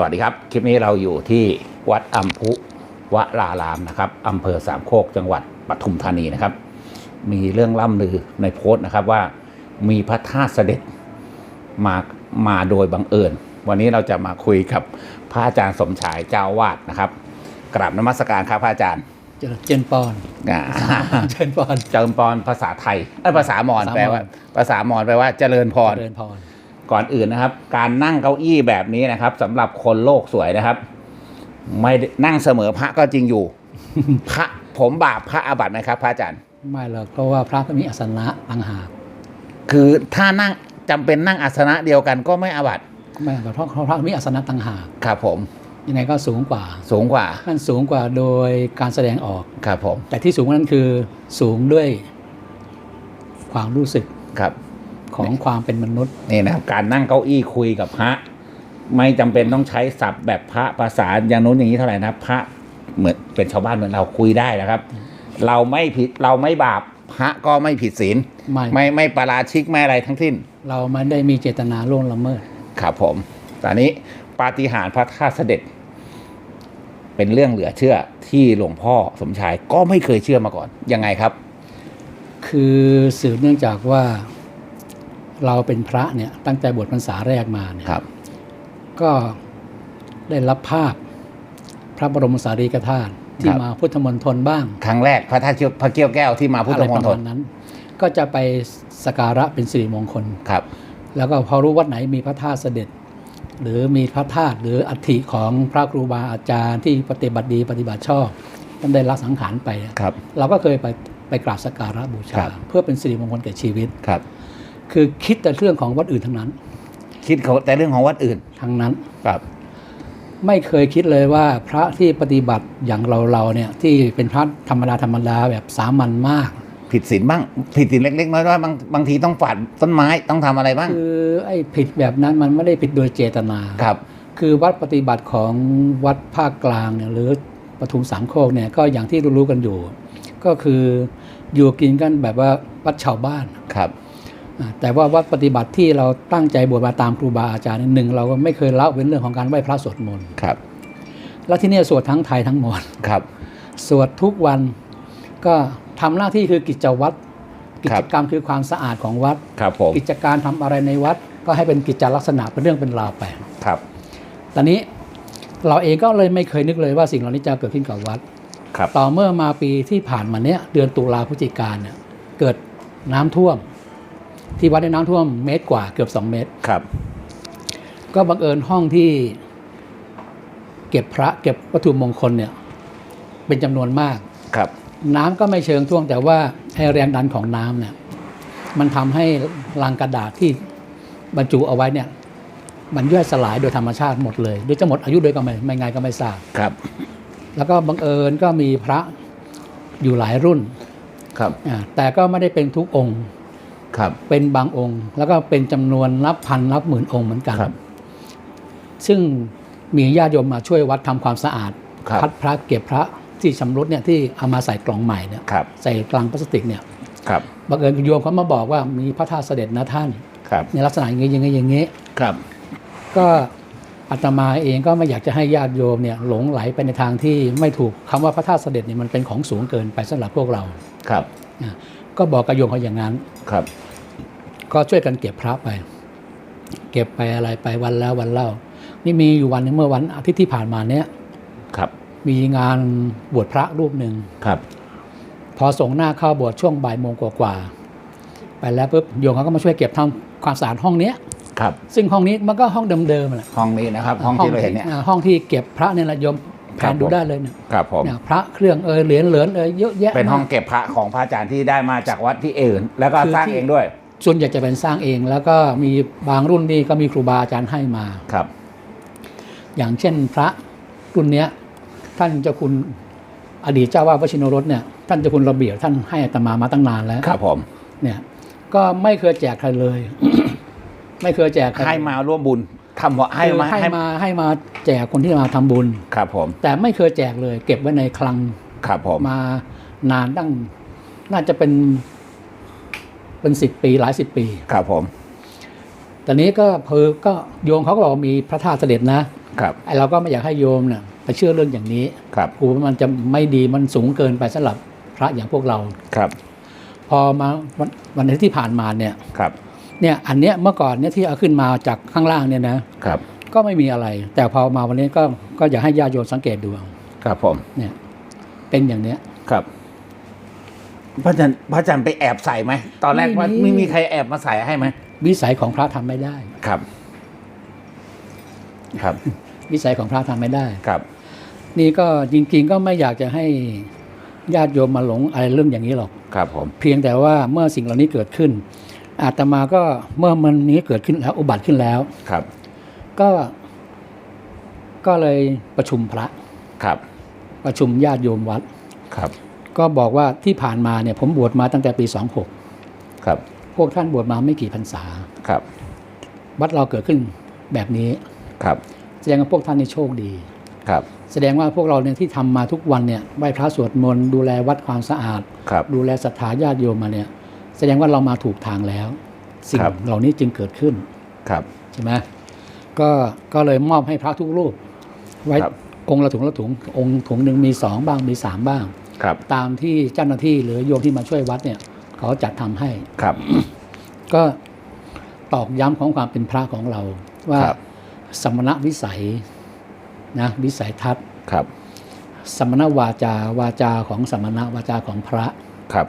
สวัสดีครับ คลิปนี้เราอยู่ที่วัดอัมพุวรารามนะครับอำเภอสามโคกจังหวัดปทุมธานีนะครับ มีเรื่องล่ำลือในโพสต์นะครับว่ามีพระธาตุเสด็จมามาโดยบังเอิญ วันนี้เราจะมาคุยกับพระอาจารย์สมชายเจ้าวาดนะครับกราบนมัสการครับพระอาจารย์ เจริญเจนปอนอ่าเจริญปอนเจริญพรภาษาไทยเอ้ยภาษามอญภาษามอญแปลว่า ภาษามอญแปลว่าเจริญพรเจริญพร ก่อนอื่นนะครับ การนั่งเก้าอี้แบบนี้นะครับสำหรับคนโลกสวยนะครับ ไม่ได้นั่งเสมอพระก็จริงอยู่ พระผมบาปพระอาบัติไหมครับ พระอาจารย์ไม่หรอกเพราะว่าพระก็มีอาสนะต่างหากคือถ้านั่งจำเป็นนั่งอาสนะเดียวกันก็ไม่อาบัติไม่เพราะเพราะพระมีอาสนะต่างหากครับผมยังไงก็สูงกว่า สูงกว่านั่นสูงกว่าโดยการแสดงออกครับผมแต่ที่สูงกว่านั้นคือสูงด้วยความรู้สึกครับ ของความเป็นมนุษย์นี่นะครับการนั่งเก้าอี้คุยกับพระ ไม่จำเป็นต้องใช้ศัพท์แบบพระภาษาอย่างนู้นอย่างนี้เท่าไหร่นะพระเหมือนเป็นชาวบ้านเหมือนเราคุยได้นะครับ เราไม่ผิดเราไม่บาปพระก็ไม่ผิดศีลไม่ไม่ไม่ปาราชิกไม่อะไรทั้งสิ้น เราไม่ได้มีเจตนาล่วงละเมิดครับผมตอนนี้ปาฏิหาริย์พระธาตุเสด็จ เป็นเรื่องเหลือเชื่อที่หลวงพ่อสมชายก็ไม่เคยเชื่อมาก่อนยังไงครับ คือสืบเนื่องจากว่า เราเป็นพระเนี่ยตั้งแต่บวชพรรษาแรกมาเนี่ยครับก็ได้รับภาพพระบรมสารีริกธาตุที่ครับมาพุทธมณฑลบ้าง ครั้งแรกพระธาตุเกี้ยวพระเกี้ยวแก้วที่มาพุทอะธไรมปณระฑมาลณนั้น ก็จะไปสักการะเป็นสิริมงคลครับ แล้วก็พอรู้วัดไหนมีพระธาตุเสด็จ หรือมีพระธาตุหรืออัฐิของพระครูบาอาจารย์ที่ปฏิบัติดีปฏิบัติชอบท่านได้ละสังขารไปครับ เราก็เคยไปไปกราบสักการะบูครัชาบเพื่อเป็นสิริมงคลแก่ชีวิตครับ คือคิดแต่เรื่องของวัดอื่นทั้งนั้น คิดเขาแต่เรื่องของวัดอื่นทั้งนั้นครับไม่เคยคิดเลยว่าพระที่ปฏิบัติอย่างเราเราๆเนี่ยที่เป็นพระธรรมดาธรรมดาแบบสามัญมาก ผิดศีลบ้าง ผิดศีลเล็กๆน้อยๆบางบางทีต้องฝาดต้นไม้ต้องทำอะไรบ้างคือไอ้ผิดแบบนั้นมันไม่ได้ผิดโดยเจตนาครับ คือวัดปฏิบัติของวัดภาคกลางเนี่ยหรือปทุมสามโคกเนี่ยก็อย่างที่รู้ๆกันอยู่ ก็คืออยู่กินกันแบบว่าวัดชาวบ้านครับอ่า แต่ว่าวัดปฏิบัติที่เราตั้งใจบวชมาตามครูบาอาจารย์เนี่ยหนึ่งเราก็ไม่เคยละเว้นเรื่องของการไหว้พระสวดมนต์ครับ แล้วที่เนี่ยสวดทั้งไทยทั้งหมดครับ สวดทุกวันก็ทำหน้าที่คือกิจวัตรกิครัจบกรรมคือความสะอาดของวัดครับผมกิจการทำอะไรในวัด ก็ให้เป็นกิจลักษณะเป็นเรื่องเป็นราวไปครับ ตอนนี้เราเองก็เลยไม่เคยนึกเลยว่าสิ่งเหล่านี้จะเกิดขึ้นกับวัดครับต่อเมื่อมาปีที่ผ่านมาเนี้ยเดือนตุลาพฤศจิกาเนี่ยเกิดน้ำท่วม ที่วัดได้น้ำท่วมเมตรกว่าเกือบสองเมตร ครับ ก็บังเอิญห้องที่เก็บพระเก็บวัตถุมงคลเนี่ย เป็นจำนวนมาก ครับ น้ำก็ไม่เชิงท่วม แต่ว่าไอ้แรงดันของน้ำเนี่ย มันทำให้ลังกระดาษที่บรรจุเอาไว้เนี่ย มันย่อยสลายโดยธรรมชาติหมดเลย โดยจะหมดอายุโดยก็ไม่ไม่ไงก็ไม่ทราบ ครับ แล้วก็บังเอิญก็มีพระอยู่หลายรุ่น ครับ อ่าแต่ก็ไม่ได้เป็นทุกองค์ครับ เป็นบางองค์ แล้วก็เป็นจำนวนนับพันนับหมื่นองค์เหมือนกันครับซึ่งมีญาติโยมมาช่วยวัดทำความสะอาดครับพัดพระเก็บพระที่ชำรุดเนี่ยที่เอามาใส่กล่องใหม่เนี่ยครับใส่กลังพลาสติกเนี่ยครับบังเอิญโยมเขามาบอกว่ามีพระธาตุเสด็จนะท่านครับในลักษณะอย่างนี้อย่างนี้อย่างนี้ครับก็อาตมาเองก็ไม่อยากจะให้ญาติโยมเนี่ยหลงไหลไปในทางที่ไม่ถูกคำว่าพระธาตุเสด็จเนี่ยมันเป็นของสูงเกินไปสำหรับพวกเราครับนะก็บอกกับโยมเขาอย่างนั้นครับ ก็ช่วยกันเก็บพระไป เก็บไปอะไรไปวันแล้ววันเล่า นี่มีอยู่วันหนึงเมื่อวันอาทิตย์ที่ผ่านมาเนี้ยครับ มีงานบวชพระรูปหนึ่งครับ พอส่งหน้าเข้าบวชช่วงบ่ายโมงกว่าๆไปแล้วปุ๊บโยมเขาก็มาช่วยเก็บทำความสะอาดห้องเนี้ยครับ ซึ่งห้องนี้มันก็ห้องเดิมๆแหละห้องนี้นะครับ ห้องที่เราเห็นเนี่ยอ่าห้องที่เก็บพระเนี่ยแหละโยมแผครับนดูผมได้เลยเนี่ยครับผมเนี่ยพระเครื่องเอยเหรียญเหรียญเอยเยอะแยะเป็นห้องมากเก็บพระของพระอาจารย์ที่ได้มาจากวัดที่อื่น แล้วก็คือสร้างที่เองด้วย ส่วนใหญ่จะเป็นสร้างเอง แล้วก็มีบางรุ่นนี่ก็มีครูบาอาจารย์ให้มาครับ อย่างเช่นพระรุ่นเนี้ย ท่านเจ้าคุณอดีตเจ้าวาดวชินโรสเนี่ยท่านเจ้าคุณระเบียบท่านให้อาตมามาตั้งนานแล้วครับผมเนี่ยก็ไม่เคยแจกใครเลย ไม่เคยแจกใครให้มาร่วมบุญทำว่าให้คือมาให้ให้มาให้มาแจกคนที่มาทำบุญครับผม แต่ไม่เคยแจกเลย เก็บไว้ในคลังครับผมมานานตั้งน่าจะเป็น เป็นสิบปีหลายสิบปี ครับผมตอนนี้ก็เพอก็โยมเขาก็บอกว่ามีพระธาตุเสด็จนะครับไอเราก็ไม่อยากให้โยมเนี่ยไปเชื่อเรื่องอย่างนี้ครับกลัวว่ามันจะไม่ดีมันสูงเกินไปสำหรับพระอย่างพวกเราครับ พอมาวันวันอาทิตย์ที่ผ่านมาเนี่ยครับเนี่ยอันเนี้ยเมื่อก่อนเนี่ยที่เอาขึ้นมาจากข้างล่างเนี่ยนะครับ ก็ไม่มีอะไร แต่พอมาวันนี้ก็ก็อยากให้ญาติโยมสังเกตดูเอาครับผมเนี่ยเป็นอย่างเนี้ยครับ พระอาจารย์พระอาจารย์ไปแอบใส่ไหมตอนแรกไม่ว่ามี ไม่มีใครแอบมาใส่ให้ไหมวิสัยของพระทำไม่ได้ ครับ ครับ วิสัยของพระทำไม่ได้ ครับ นี่ก็จริง ๆ ก็ไม่อยากจะให้ญาติโยมมาหลงอะไรเรื่องอย่างนี้หรอก ครับผม เพียงแต่ว่าเมื่อสิ่งเหล่านี้เกิดขึ้น อาตมาก็เมื่อมันนี้เกิดขึ้นแล้วอุบัติขึ้นแล้ว ครับ ก็ก็เลยประชุมพระ ครับ ประชุมญาติโยมวัด ครับ ก็บอกว่าที่ผ่านมาเนี่ยผมบวชมาตั้งแต่ปีครับ26พวกท่านบวชมาไม่กี่พรรษาครับวัดเราเกิดขึ้นแบบนี้ครับ แสดงว่าพวกท่านนี่โชคดีครับ แสดงว่าพวกเราเนี่ยที่ทำมาทุกวันเนี่ยไหว้พระสวดมนต์ดูแลวัดความสะอาดครับดูแลศรัทธาญาติโยมมาเนี่ย แสดงว่าเรามาถูกทางแล้ว สิ่งครับเหล่านี้จึงเกิดขึ้นครับใช่ไหมก็ก็เลยมอบให้พระทุกรูป ไว้ครับองค์ละถุงละถุงองค์ถุงหนึ่งมีสองบ้างมีสามบ้างครับ ตามที่เจ้าหน้าที่หรือโยมที่มาช่วยวัดเนี่ย เขาจัดทำให้ครับ ก็ตอกย้ำของความเป็นพระของเราว่าครับสมณวิสัยนะวิสัยทัศน์ครับ สมณวาจาวาจาของสมณวาจาของพระครับ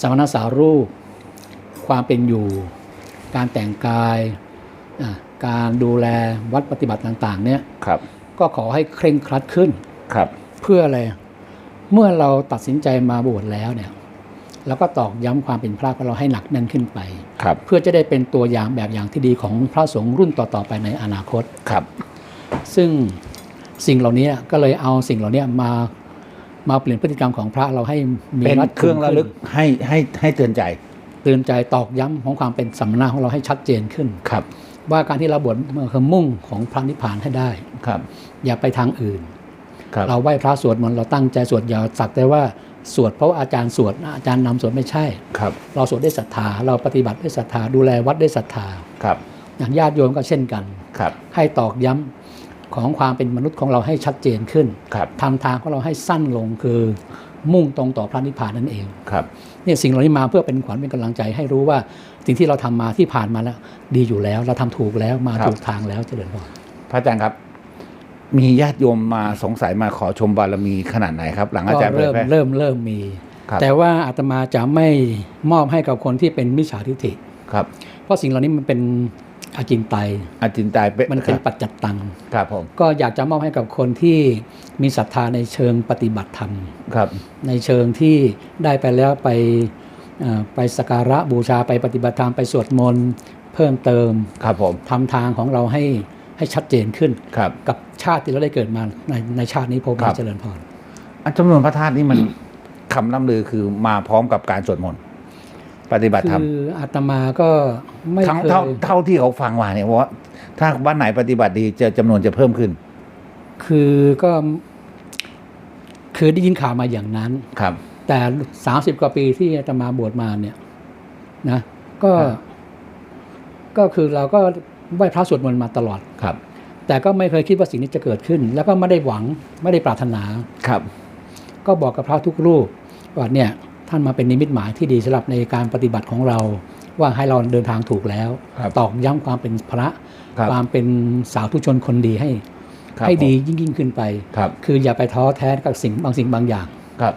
สมณสารูป ความเป็นอยู่ การแต่งกายอะการดูแลวัดปฏิบัติต่าง ๆ เนี่ยครับก็ขอให้เคร่งครัดขึ้นครับเพื่ออะไร เมื่อเราตัดสินใจมาบวชแล้วเนี่ยเราก็ตอกย้ำความเป็นพระของเราให้หนักแน่นขึ้นไปครับเพื่อจะได้เป็นตัวอย่างแบบอย่างที่ดีของพระสงฆ์รุ่นต่อๆไปในอนาคตครับ ซึ่งสิ่งเหล่านี้ก็เลยเอาสิ่งเหล่านี้มามาเปลี่ยนพฤติกรรมของพระเราให้มีเป็นรัดเครื่องระลึกขึ้นให้ให้ให้เตือนใจ เตือนใจตอกย้ำของความเป็นสัมมนาของเราให้ชัดเจนขึ้นครับ ว่าการที่เราบวชมันคือมุ่งของพระนิพพานให้ได้ครับ อย่าไปทางอื่นครับ เราไหว้พระสวดมนต์เราตั้งใจสวดอย่าสักแต่ว่าสวดเพราะว่าอาจารย์สวดอาจารย์นำสวดไม่ใช่ครับ เราสวดด้วยศรัทธา เราปฏิบัติด้วยศรัทธาดูแลวัดด้วยศรัทธาครับอย่างญาติโยมก็เช่นกันครับ ให้ตอกย้ำของความเป็นมนุษย์ของเราให้ชัดเจนขึ้นครับทำทางของเราให้สั้นลงคือมุ่งตรงต่อพระนิพพานนั่นเองครับเนี่ยสิ่งเหล่านี้มาเพื่อเป็นขวัญเป็นกำลังใจให้รู้ว่าสิ่งที่เราทำมาที่ผ่านมาแล้ว ดีอยู่แล้ว เราทำถูกแล้วมาครับถูกทางแล้วเจริญพรพระอาจารย์ครับ มีญาติโยมมาสงสัยมาขอชมบารมีขนาดไหนครับ หลังอาก็จารย์เผยเริ่มแพร่เริ่มเริ่มมีครับแต่ว่าอาตมาจะไม่มอบให้กับคนที่เป็นมิจฉาทิฏฐิครับ เพราะสิ่งเหล่านี้มันเป็นอาจินไตยอาจินตายเป็นมันเป็นปัจจัตตังครับผมก็อยากจะมอบให้กับคนที่มีศรัทธาในเชิงปฏิบัติธรรมครับ ในเชิงที่ได้ไปแล้วไปเอ่อไปสักการะบูชาไปปฏิบัติธรรมไปสวดมนต์เพิ่มเติมครับผมทำทางของเราให้ให้ชัดเจนขึ้นครับกับ ชาติที่เราได้เกิดมาในในชาตินี้พบครัมาบเจริญพรอันจำนวนพระธาตุนี่มันคำล่ำลือคือมาพร้อมกับการสวดมนต์ปฏิบัติธรรมคืออาตมาก็ไม่ทั้งเคเท่ายเท่าที่เขาฟังมาเนี่ยว่า ถ้าบ้านไหนปฏิบัติดีจะจำนวนจะเพิ่มขึ้น คือก็ คือได้ยินข่าวมาอย่างนั้นครับ แต่สามสิบกว่าปีที่อาตมาบวชมาเนี่ยนะก็ครับก็คือเราก็ไหว้พระสวดมนต์มาตลอดครับ แต่ก็ไม่เคยคิดว่าสิ่งนี้จะเกิดขึ้น แล้วก็ไม่ได้หวังไม่ได้ปรารถนาครับ ก็บอกกับพระทุกรูปว่าเนี่ยท่านมาเป็นนิมิตหมายที่ดีสำหรับในการปฏิบัติของเรา ว่าให้เราเดินทางถูกแล้วครับตอกย้ำความเป็นพระครับความเป็นสาวทุชนคนดีให้ครับให้ดีผมยิ่งยิ่งขึ้นไปครับคืออย่าไปท้อแท้กับสิ่งบางสิ่งบางอย่างครับ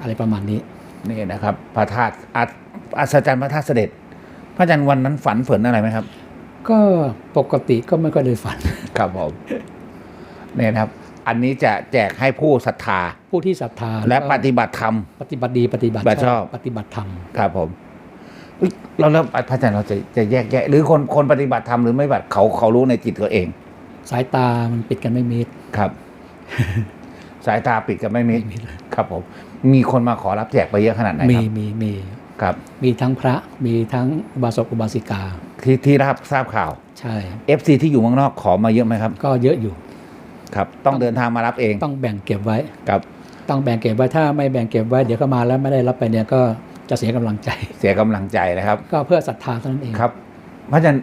อะไรประมาณนี้นี่นะครับพระธาตุอัศอัศจรรย์พระธาตุเสด็จ พระอาจารย์วันนั้นฝันเฝนอะไรไหมครับ ก็ปกติก็ไม่ค่อยได้ฝัน ครับผมเนี่ยนะครับ อันนี้จะแจกให้ผู้ศรัทธา ผู้ที่ศรัทธาและก็ปฏิบัติธรรม ปฏิบัติดีปฏิบัติบัติชอบ ปฏิบัติธรรม ครับผมอุ๊ยเราแล้วพระอาจารย์เราจะจะแยกแยะ หรือคนคนปฏิบัติธรรมหรือไม่ปฏิบัติเขาเขารู้ในจิตตัวเอง สายตามันปิดกันไม่มิดครับ สายตาปิดกับไม่มิดไม่มิดเลยครับผม มีคนมาขอรับแจกไปเยอะขนาดไหนมีครับมีมีครับ มีทั้งพระมีทั้งอุบาสกอุบาสิกา ที่ที่รับทราบข่าว ใช่ FC ที่อยู่เมืองนอกขอมาเยอะไหมครับ ก็เยอะอยู่ ครับ ต้องเดินทางมารับเองต้องแบ่งเก็บไว้ ครับ ต้องแบ่งเก็บไว้ถ้าไม่แบ่งเก็บไว้เดี๋ยวเขามาแล้วไม่ได้รับไปเนี่ยก็จะเสียกำลังใจ เสียกำลังใจนะครับ ก็เพื่อศรัทธาเท่านั้นเองครับพระอาจารย์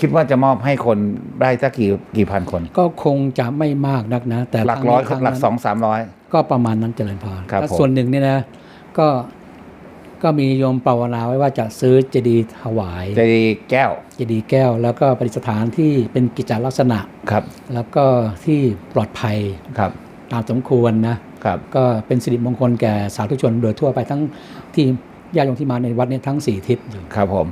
คิดว่าจะมอบให้คนได้สักกี่กี่พันคน ก็คงจะไม่มากนักนะ แต่หลักร้อยครั้งหลักนั้นสองสามร้อย ก็ประมาณนั้นเจริญพรครับแล้วผม ส่วนหนึ่งเนี่ยนะก็ ก็มีโยมภาวนาไว้ว่าจะซื้อเจดีย์ถวายเจดีย์แก้ว เจดีย์แก้ว แล้วก็ประดิษฐานที่เป็นกิจจลักษณะครับ แล้วก็ที่ปลอดภัยครับตามสมควรนะครับก็เป็นสิริมงคลแก่สาธุชนโดยทั่วไปทั้งที่ญาติโยมที่มาในวัดเนี้ทั้งสี่ทิศอยู่ครับผม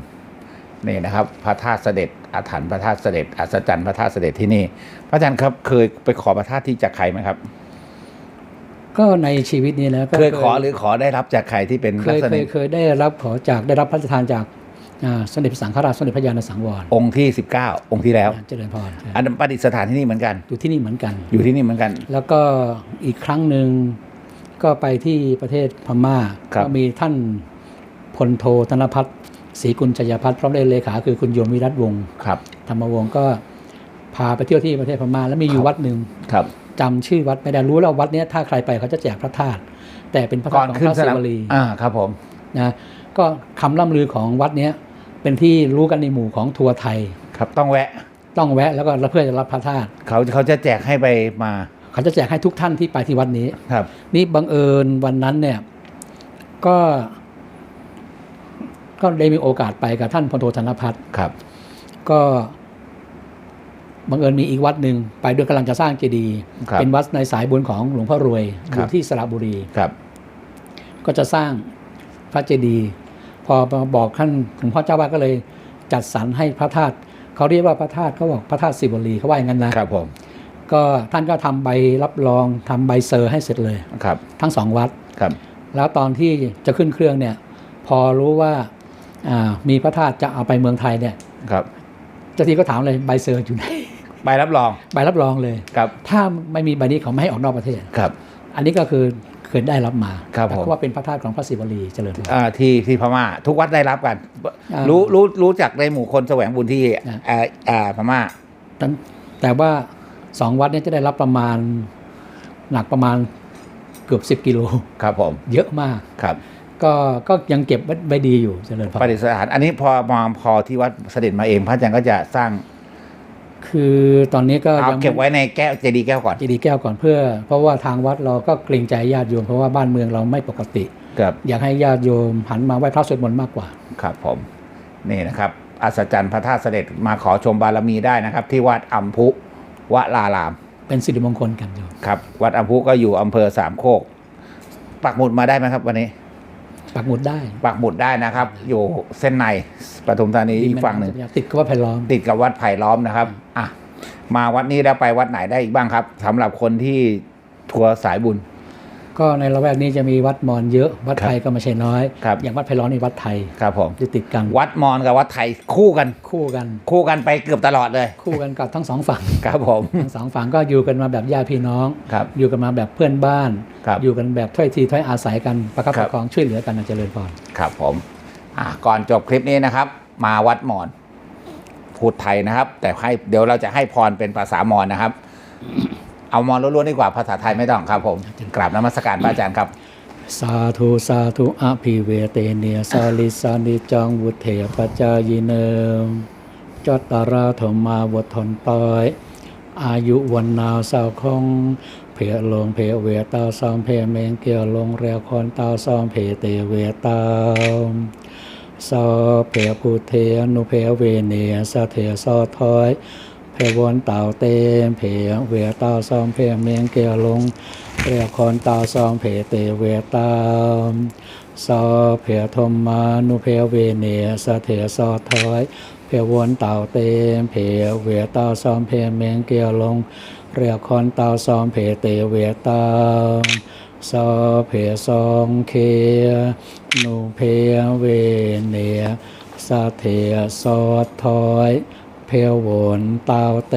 นี่นะครับ พระธาตุเสด็จอาถรรพ์พระธาตุเสด็จอัศจรรย์พระธาตุเสด็จที่นี่ พระอาจารย์ครับเคยไปขอพระธาตุที่จากใครไหมครับ ก็ในชีวิตนี้นะก็เคยขอหรือขอได้รับจากใครที่เป็นเคลักยษเคณะยเคยได้รับขอจากได้รับพระราชทานจากอ่าสมเด็จพระสังฆราชสมเด็จพระยาณสังวรองค์ที่ 19 องค์ที่แล้วเจริญพรใช่อันนั้นประดิษฐานที่นี่เหมือนกันอยู่ที่นี่เหมือนกัน อยู่ที่นี่เหมือนกัน แล้วก็อีกครั้งหนึ่งก็ไปที่ประเทศพม่าครับก็มีท่านพลโทธนพัฒน์ศรีกุลชัยพัฒน์พร้อมด้วยเลขาคือคุณโยมวิรัตวงศ์ครับธรรมวงศ์ก็พาไปเที่ยวที่ประเทศพม่าแล้วมีอยู่วัดหนึ่งครับ จำชื่อวัดไม่ได้รู้แล้ววัดเนี้ยถ้าใครไปเขาจะแจกพระธาตุแต่เป็นพระก่ธาอนตุของขึ้นพระสศินามวลีอ่าครับผมนะก็คำล่ำลือของวัดเนี้ยเป็นที่รู้กันในหมู่ของทัวร์ไทยครับต้องแวะต้องแวะแล้วก็เพื่อจะรับพระธาตุเขาเขาจะแจกให้ไปมา เขาจะแจกให้ทุกท่านที่ไปที่วัดนี้ครับ นี่บังเอิญวันนั้นเนี่ยก็ ก็ได้มีโอกาสไปกับท่านพลโทธนพัฒน์ครับ ก็ บังเอิญมีอีกวัดหนึ่งไปด้วยกำลังจะสร้างเจดีย์ครับเป็นวัดในสายบุญของหลวงพ่อรวยอครัยู่บที่สระบุรีครับ ก็จะสร้างพระเจดีย์พอมาบอกท่านหลวงพ่อเจ้าวาดก็เลยจัดสรรให้พระธาตุเขาเรียกว่าพระธาตุเขาบอกพระธาตุสิวลีเขาว่าอย่างนั้นนะครับผมก็ท่านก็ทำใบรับรองทำใบเซอร์ให้เสร็จเลยครับ ทั้งสองวัดครับ แล้วตอนที่จะขึ้นเครื่องเนี่ย พอรู้ว่าอ่ามีพระธาตุจะเอาไปเมืองไทยเนี่ยครับเจ้าที่ก็ถามเลยใบเซอร์อยู่ไหน ใบรับรอง ใบรับรองเลยครับถ้าไม่มีใบนี้เขาไม่ให้ออกนอกประเทศครับ อันนี้ก็คือเคยได้รับมาครับแต่ผมเพราะว่าเป็นพระธาตุของพระศิวลีเจริญพรอ่าที่ที่พม่า ทุกวัดได้รับกันอ่ารู้รู้รู้จักในหมู่คนแสวงบุญที่อ่าอ่าอ่าพม่าแต่แต่ว่าสองวัดเนี้จะได้รับประมาณหนักประมาณเกือบสิบ10กิโลครับผม เยอะมากครับ ก็ก็ยังเก็บไว้ไว้ดีอยู่เจริญพรประดิษฐาน อันนี้พอมองพอที่วัดเสด็จมาเอง พระอาจารย์ก็จะสร้าง คือตอนนี้ก็เอายังเก็บไว้ในแก้วเจดีย์แก้วก่อนเจดีย์แก้วก่อนเพื่อ เพราะว่าทางวัดเราก็เกรงใจญาติโยมเพราะว่าบ้านเมืองเราไม่ปกติครับอยากให้ญาติโยมหันมาไหว้พระสวดมนต์มากกว่า ครับผมนี่นะครับอัศจรรย์พระธาตุเสด็จมาขอชมบารมีได้นะครับ ที่วัดอัมพุวราราม เป็นสิริมงคลกันโยมครับ วัดอัมพุก็อยู่อำเภอสามโคก ปักหมุดมาได้ไหมครับวันนี้ ปักหมุดได้ ปักหมุดได้นะครับ อยู่เส้นในปทุมธานีอีกฝั่งหนึ่งติดกับว่าไผ่ล้อม ติดกับวัดไผ่ล้อมนะครับอะมาวัดนี้แล้วไปวัดไหนได้อีกบ้างครับสำหรับคนที่ทัวร์สายบุญ ก็ในละแวกนี้จะมีวัดมอญเยอะวัดไทยก็ไม่ใช่น้อยครับอย่างวัดไผ่ล้อมนี่วัดไทยครับผมจะติดกัน วัดมอญกับวัดไทยคู่กันคู่กัน คู่กันไปเกือบตลอดเลย คู่กันกับทั้งสองฝั่งครับผมทั้งสองฝั่งก็อยู่กันมาแบบญาติพี่น้องครับอยู่กันมาแบบเพื่อนบ้านครับอยู่กันแบบถ้อยทีถ้อยอาศัยกันประคับครัปบระคองช่วยเหลือกันนะเจริญพรครับผมอะก่อนจบคลิปนี้นะครับ มาวัดมอญพูดไทยนะครับ แต่ให้เดี๋ยวเราจะให้พรเป็นภาษามอญนะครับ เอามอญล้วนๆดีกว่าภาษาไทยไม่ต้องครับผมกราบนมัสการพระอาจารย์ครับสาธุสาธุอภิเวเตเนียสาลิสานิจังวุฒเถปจายเนมจตตาราธรรมาวุฒนตอย อายุวันนาสาวคง เพลงเพเวตาซอมเพเมงเกียวลงเรียวคอนตาซอมเพเตเวตาสอเพพุเทอนุเพเวเนียสะเทสอทอย เพวนเต่าเตมเพเวเต่าซอมเพเมงเกียวลงเรียคอนตาซอมเพเตเวเต่าสอเพทมมานุเพเวเนสะเทสอทอยเพวนเต่าเตมเพเวเต่าซอมเพเมงเกียวลง เรียกคอนเต่าซอมเพเตเวเต่าซอเพซองเคนูเพเวเนสเทสอดทอย เพววนเตาเต